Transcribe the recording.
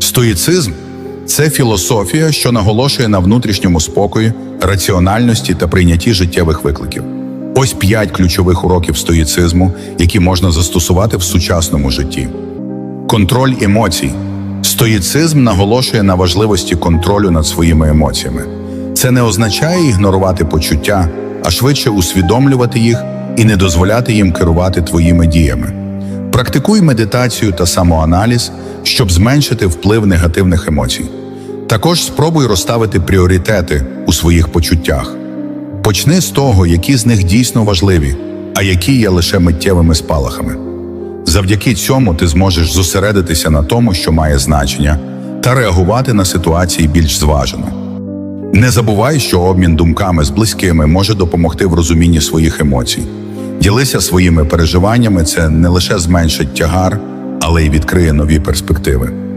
Стоїцизм це філософія, що наголошує на внутрішньому спокої, раціональності та прийнятті життєвих викликів. Ось п'ять ключових уроків стоїцизму, які можна застосувати в сучасному житті. Контроль емоцій. Стоїцизм наголошує на важливості контролю над своїми емоціями. Це не означає ігнорувати почуття, а швидше усвідомлювати їх і не дозволяти їм керувати твоїми діями. Практикуй медитацію та самоаналіз, щоб зменшити вплив негативних емоцій. Також спробуй розставити пріоритети у своїх почуттях. Почни з того, які з них дійсно важливі, а які є лише миттєвими спалахами. Завдяки цьому ти зможеш зосередитися на тому, що має значення, та реагувати на ситуації більш зважено. Не забувай, що обмін думками з близькими може допомогти в розумінні своїх емоцій. Ділися своїми переживаннями, це не лише зменшить тягар, але й відкриє нові перспективи.